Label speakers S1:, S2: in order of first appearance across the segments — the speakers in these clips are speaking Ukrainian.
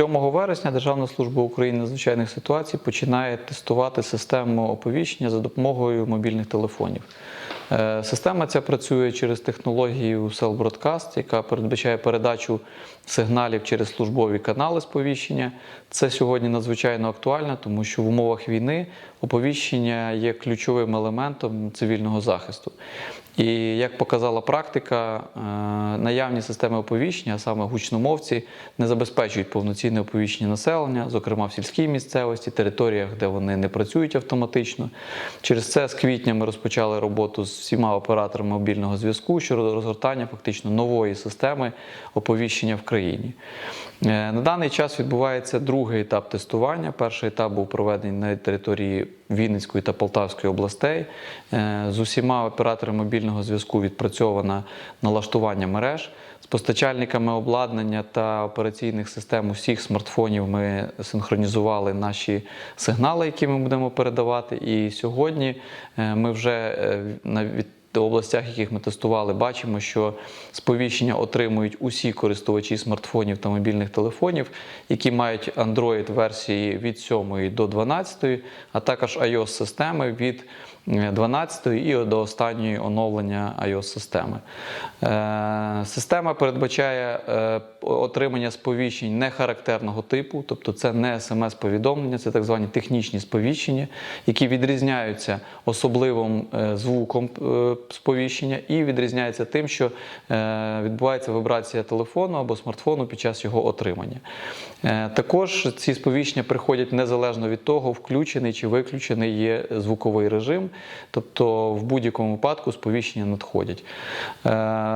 S1: 7 вересня Державна служба України надзвичайних ситуацій починає тестувати систему оповіщення за допомогою мобільних телефонів. Е, Система ця працює через технологію Cell Broadcast, яка передбачає передачу сигналів через службові канали сповіщення. Це сьогодні надзвичайно актуально, тому що в умовах війни оповіщення є ключовим елементом цивільного захисту. І як показала практика, е, наявні системи оповіщення, а саме гучномовці, не забезпечують повноцінне оповіщення населення, зокрема в сільській місцевості, територіях, де вони не працюють автоматично. Через це з квітня ми розпочали роботу з всіма операторами мобільного зв'язку щодо розгортання фактично нової системи оповіщення в країні. Е, На даний час відбувається другий етап тестування. Перший етап був проведений на території Вінницької та Полтавської областей. Е, З усіма операторами мобільного зв'язку відпрацьовано налаштування мереж. З постачальниками обладнання та операційних систем усіх смартфонів ми синхронізували наші сигнали, які ми будемо передавати. І сьогодні е, ми вже е, на областях, яких ми тестували, бачимо, що сповіщення отримують усі користувачі смартфонів та мобільних телефонів, які мають Android версії від 7 до 12, а також iOS системи від 12 і до останньої оновлення iOS системи. Е, Система передбачає е, отримання сповіщень нехарактерного типу, тобто це не смс-повідомлення, це так звані технічні сповіщення, які відрізняються особливим е, звуком сповіщення і відрізняються тим, що відбувається вібрація телефону або смартфону під час його отримання. Також ці сповіщення приходять незалежно від того, включений чи виключений є звуковий режим, тобто в будь-якому випадку сповіщення надходять. Е,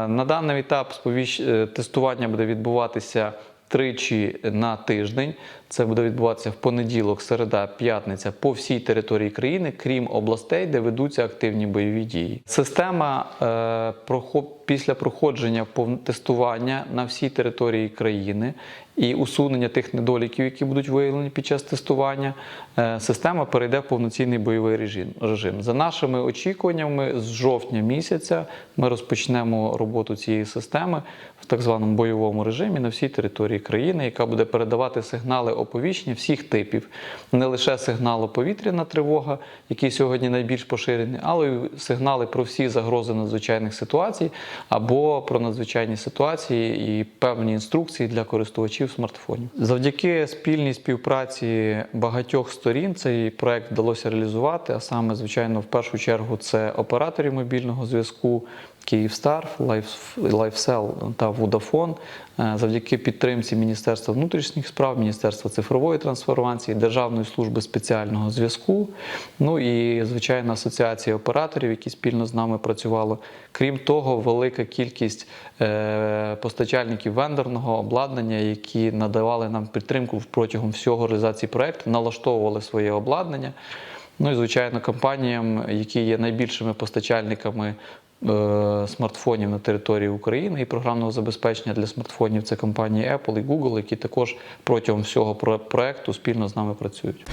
S1: На даний етап е, тестування буде відбуватися тричі на тиждень. Це буде відбуватися в понеділок, середа, п'ятниця по всій території країни, крім областей, де ведуться активні бойові дії. Система е, прохо- після проходження тестування на всій території країни і усунення тих недоліків, які будуть виявлені під час тестування, е, система перейде в повноцінний бойовий режим. За нашими очікуваннями, з жовтня місяця ми розпочнемо роботу цієї системи в так званому бойовому режимі на всій території країни, яка буде передавати сигнали оповіщення всіх типів, не лише сигналу повітряна тривога, який сьогодні найбільш поширений, але й сигнали про всі загрози надзвичайних ситуацій або про надзвичайні ситуації і певні інструкції для користувачів смартфонів. Завдяки спільній співпраці багатьох сторін цей проект вдалося реалізувати. А саме, звичайно, в першу чергу це операторів мобільного зв'язку. Київстар, Лайф- Лайфсел та Vodafone. Е, завдяки підтримці Міністерства внутрішніх справ, Міністерства цифрової трансформації, Державної служби спеціального зв'язку, ну і звичайно асоціація операторів, які спільно з нами працювали. Крім того, велика кількість е, постачальників вендорного обладнання, які надавали нам підтримку протягом всього реалізації проекту, налаштовували своє обладнання. Ну і звичайно, компаніям, які є найбільшими постачальниками смартфонів на території України і програмного забезпечення для смартфонів це компанії Apple і Google, які також протягом всього про- проекту спільно з нами працюють.